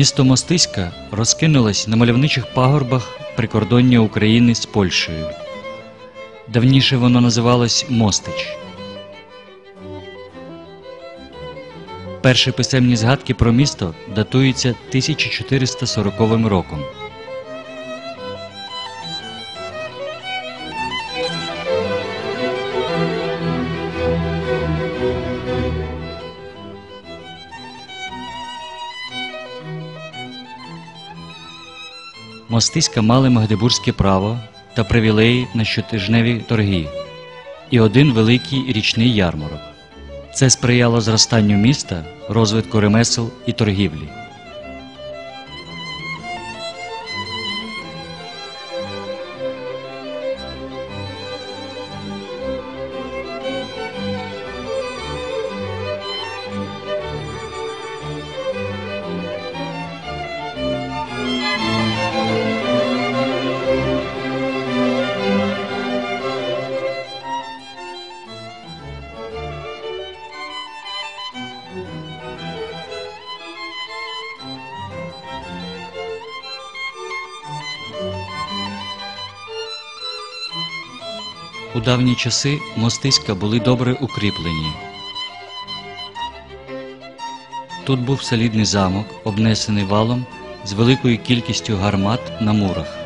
Місто Мостиська розкинулось на мальовничих пагорбах прикордоння України з Польщею. Давніше воно називалось Мостич. Перші писемні згадки про місто датуються 1440 роком. Мостиська мали магдебурзьке право та привілеї на щотижневі торги і один великий річний ярмарок. Це сприяло зростанню міста, розвитку ремесел і торгівлі. У давні часи мостиська були добре укріплені. Тут був солідний замок, обнесений валом з великою кількістю гармат на мурах.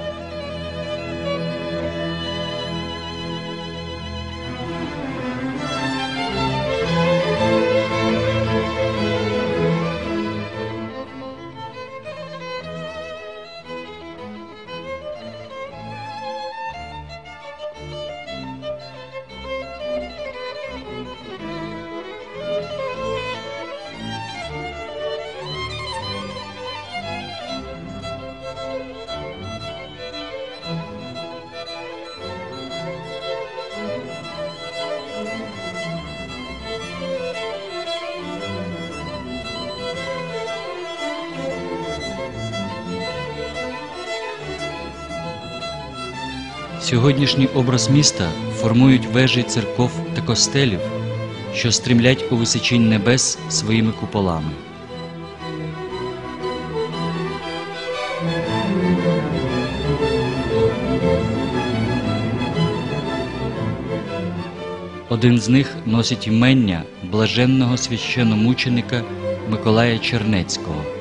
Сьогоднішній образ міста формують вежі церков та костелів, що стрімлять у височінь небес своїми куполами. Один з них носить імення блаженного священомученика Миколая Чернецького.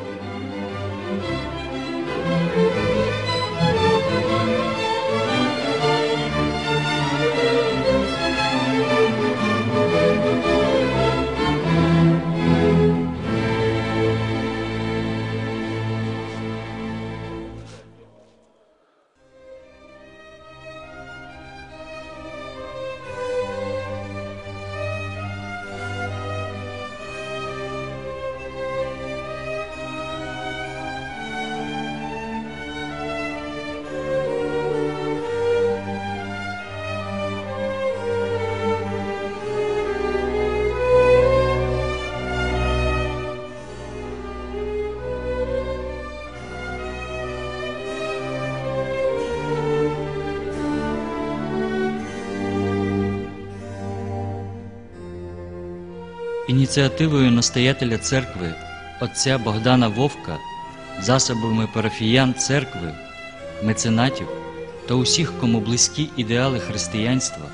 Ініціативою настоятеля церкви отця Богдана Вовка, засобами парафіян церкви, меценатів та усіх, кому близькі ідеали християнства,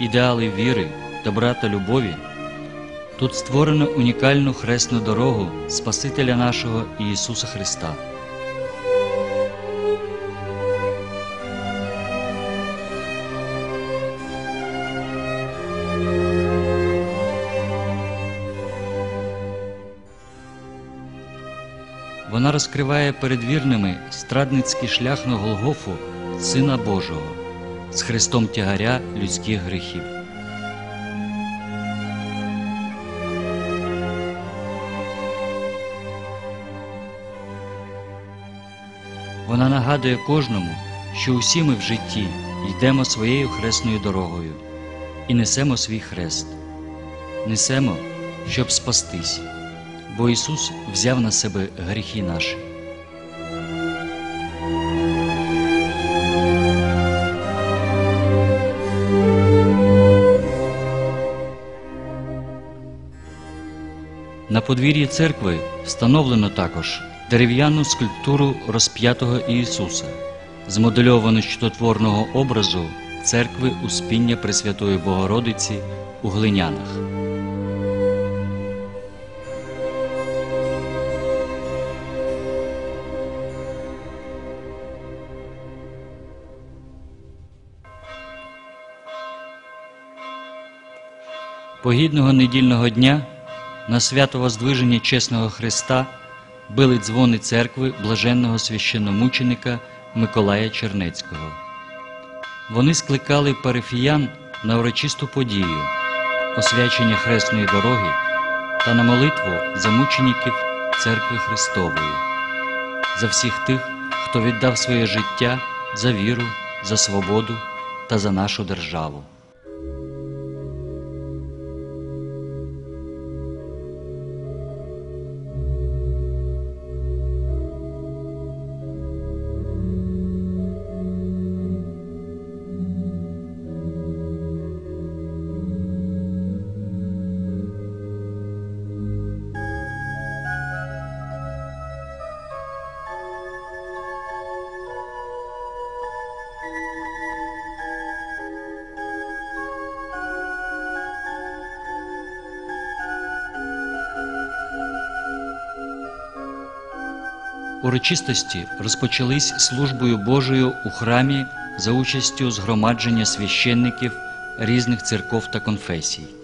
ідеали віри, добра та любові, тут створено унікальну хресну дорогу Спасителя нашого Ісуса Христа. Розкриває перед вірними страдницький шлях на Голгофу Сина Божого з Христом тягаря людських гріхів. Вона нагадує кожному, що усі ми в житті йдемо своєю хресною дорогою і несемо свій хрест, несемо, щоб спастись бо Ісус взяв на себе гріхи наші. На подвір'ї церкви встановлено також дерев'яну скульптуру розп'ятого Ісуса, змодельовану чудотворного образу церкви Успіння Пресвятої Богородиці у Глинянах. Погідного недільного дня на свято Воздвиження Чесного Христа били дзвони церкви блаженного священномученика Миколая Чернецького. Вони скликали парафіян на урочисту подію, освячення хресної дороги та на молитву за мучеників Церкви Христової, за всіх тих, хто віддав своє життя за віру, за свободу та за нашу державу. Урочистості розпочались службою Божою у храмі за участю згромадження священників різних церков та конфесій.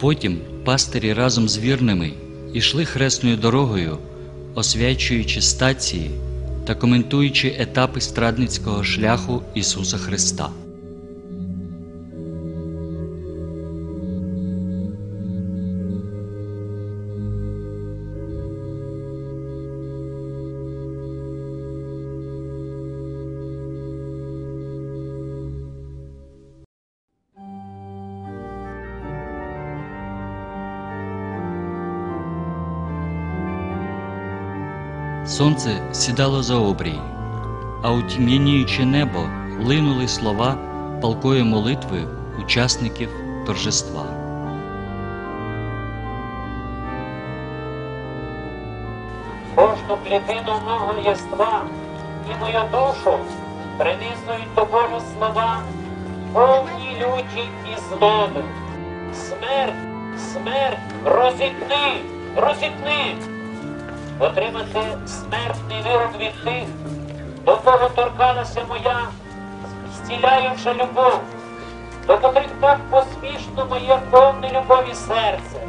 Потім пастирі разом з вірними йшли хресною дорогою, освячуючи стації та коментуючи етапи страдницького шляху Ісуса Христа. Сонце сідало за обрій, а у тьмяніюче небо линули слова палкої молитви учасників торжества. кожну клітину мого єства і мою душу принизують до болю слова, повні люті і злоби. Смерть, смерть, розітни, розітни, отримати смертний вирок від тих, до кого торкалася моя зціляюча любов, до котрих так поспішно моє повне любові серце.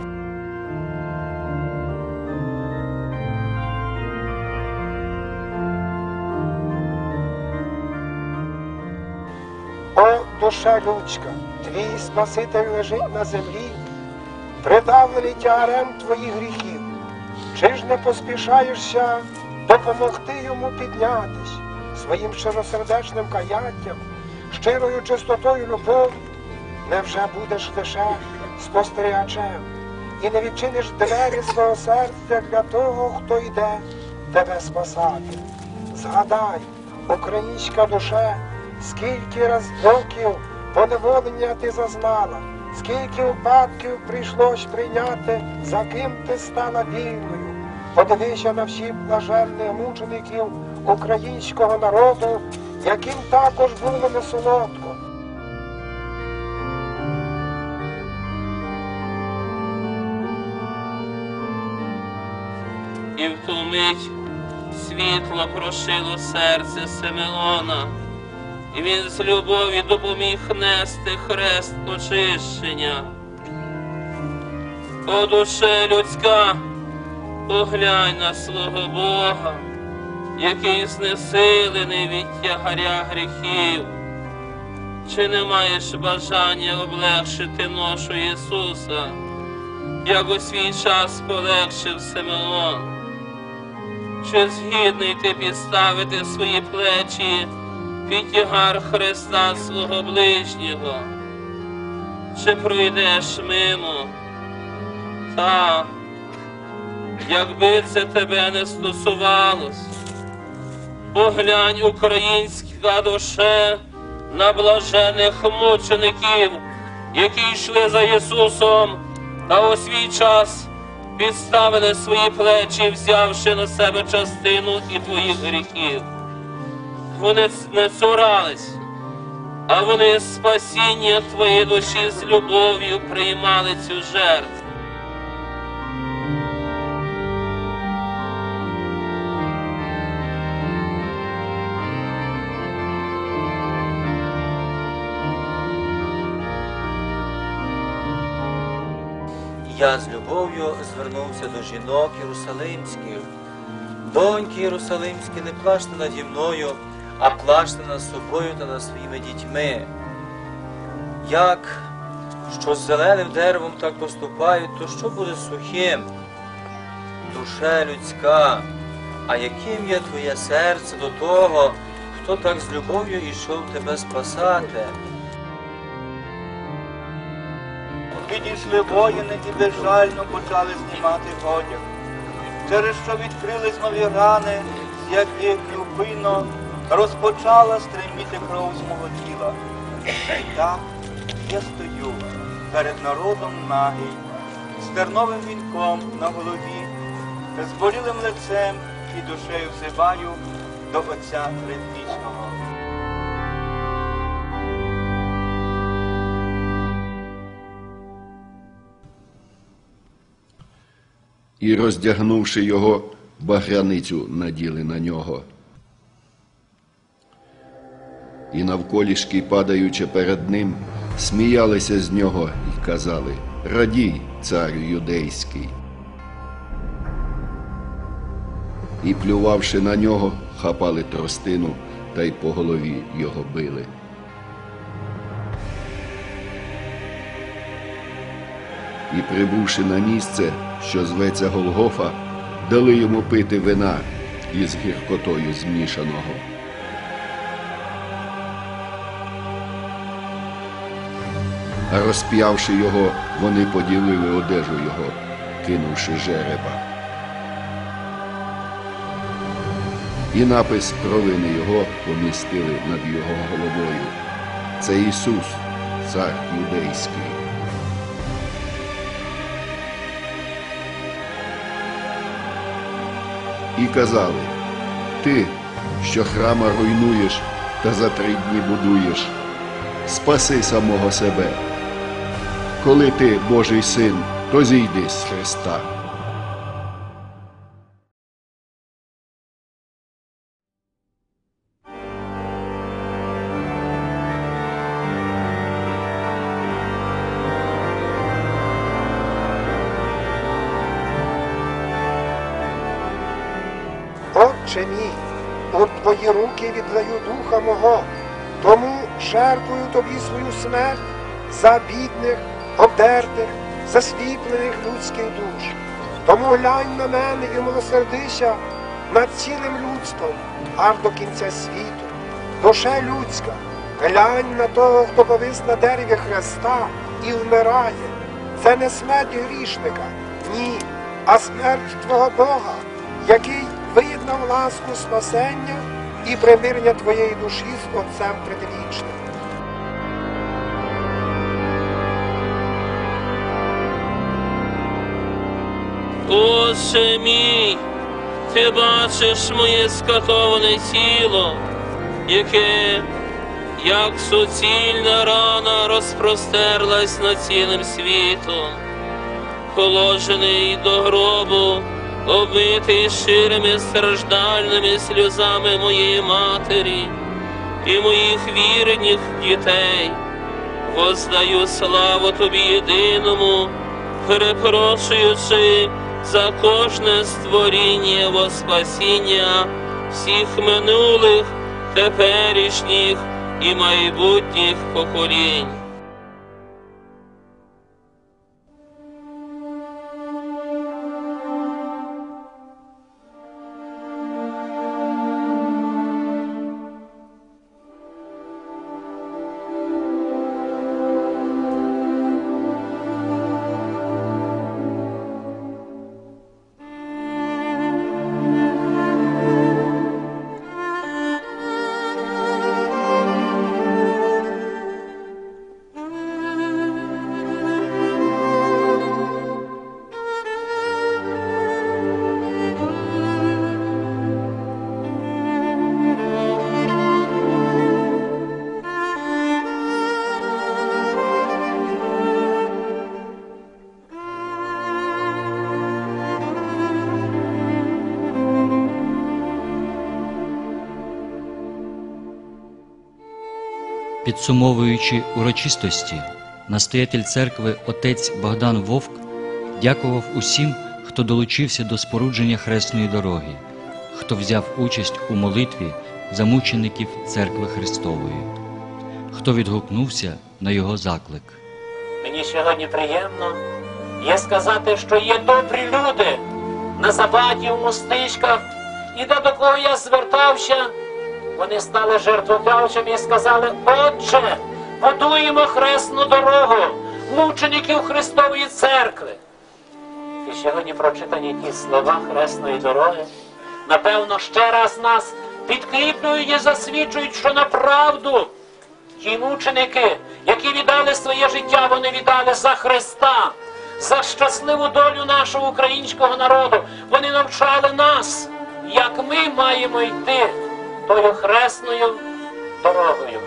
О, душа людська, твій Спаситель лежить на землі, придавлений тягарем твоїх гріхів. Чи ж не поспішаєшся допомогти йому піднятись своїм щиросердечним каяттям, щирою чистотою любові? Невже будеш лише спостерігачем і не відчиниш двері свого серця для того, хто йде тебе спасати? Згадай, українська душа, скільки раз років поневолення ти зазнала, скільки випадків прийшлось прийняти, за ким ти стала вільною, Подивися на всіх блаженних мучеників українського народу, яким також було не солодко. І в ту мить світло прошило серце Симеона, і він з любові допоміг нести хрест очищення. О душе людська, поглянь на свого Бога, який знесилений від тягаря гріхів. Чи не маєш бажання облегшити ношу Ісуса, як у свій час полегшив Симеон? Чи згідний ти підставити свої плечі під тягар Христа свого ближнього? Чи пройдеш мимо? Та, якби це тебе не стосувалось, поглянь, українська душе, на блажених мучеників, які йшли за Ісусом, та у свій час підставили свої плечі, взявши на себе частину і твоїх гріхів. Вони не цурались, а вони спасіння твоєї душі з любов'ю приймали цю жертву. Я з любов'ю звернувся до жінок єрусалимських. Доньки єрусалимські, не плачте наді мною, а плачте над собою та над своїми дітьми. Як що з зеленим деревом так поступають, то що буде сухим? Душе людська, а яким є твоє серце до того, хто так з любов'ю ішов тебе спасати? Підійшли воїни і безжально почали знімати одяг, через що відкрились нові рани, з яких невпинно розпочала стриміти кров з мого тіла. І так я стою перед народом нагий, з терновим вінком на голові, з болілим лицем і душею взиваю до Отця Предвічного. І, роздягнувши його, багряницю наділи на нього. І навколішки, падаючи перед ним, сміялися з нього і казали Радій, царю юдейський. І, плювавши на нього, хапали тростину та й по голові його били. і, прибувши на місце, що зветься Голгофа, дали йому пити вина із гіркотою змішаного. А розп'явши його, вони поділили одежу його, кинувши жереба. І напис провини його помістили над його головою. Це Ісус, цар юдейський. І казали: Ти, що храма руйнуєш та за три дні будуєш, спаси самого себе. Коли ти Божий син, то зійди з Христа. Отче мій, у твої руки віддаю духа мого, тому жертвую тобі свою смерть за бідних, обдертих, засліплених людських душ. Тому глянь на мене і милосердися над цілим людством аж до кінця світу. Душе людська, глянь на того, хто повис на дереві Христа і вмирає. Це не смерть грішника, ні, а смерть твого Бога, який виєднав ласку спасення і примирення твоєї душі з Отцем Предвічним. Отче мій, ти бачиш моє скатоване тіло, яке, як суцільна рана, розпростерлась над цілим світом, положений до гробу, обмитий щирими страждальними сльозами моєї матері і моїх вірних дітей. Воздаю славу тобі єдиному, перепрошуючи за кожне створіння во спасіння всіх минулих, теперішніх і майбутніх поколінь. Підсумовуючи урочистості, настоятель церкви отець Богдан Вовк дякував усім, хто долучився до спорудження хресної дороги, хто взяв участь у молитві за мучеників церкви Христової, хто відгукнувся на його заклик. Мені сьогодні приємно є сказати, що є добрі люди на забаті в мостичках, і до кого я звертався, вони стали жертводавцями і сказали, Отче, будуємо хресну дорогу мучеників Христової церкви. І сьогодні прочитані ті слова хресної дороги, напевно, ще раз нас підкріплюють і засвідчують, що направду Ті мученики, які віддали своє життя, вони віддали за Христа, за щасливу долю нашого українського народу. Вони навчали нас, як ми маємо йти тою хресною дорогою.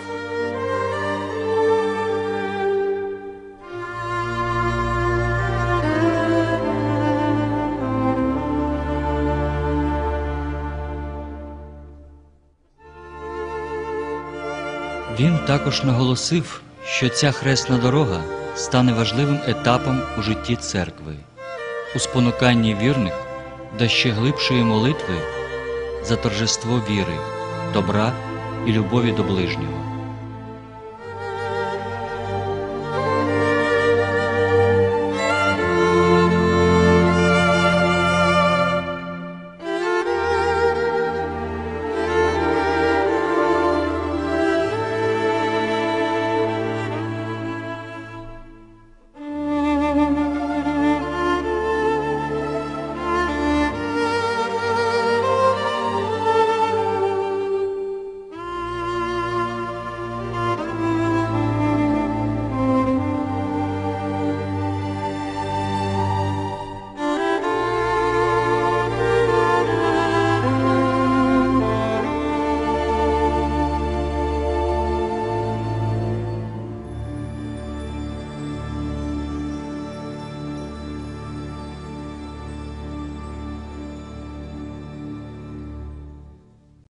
Він також наголосив, що ця хресна дорога стане важливим етапом у житті церкви, у спонуканні вірних до ще глибшої молитви за торжество віри, добра і любові до ближнього.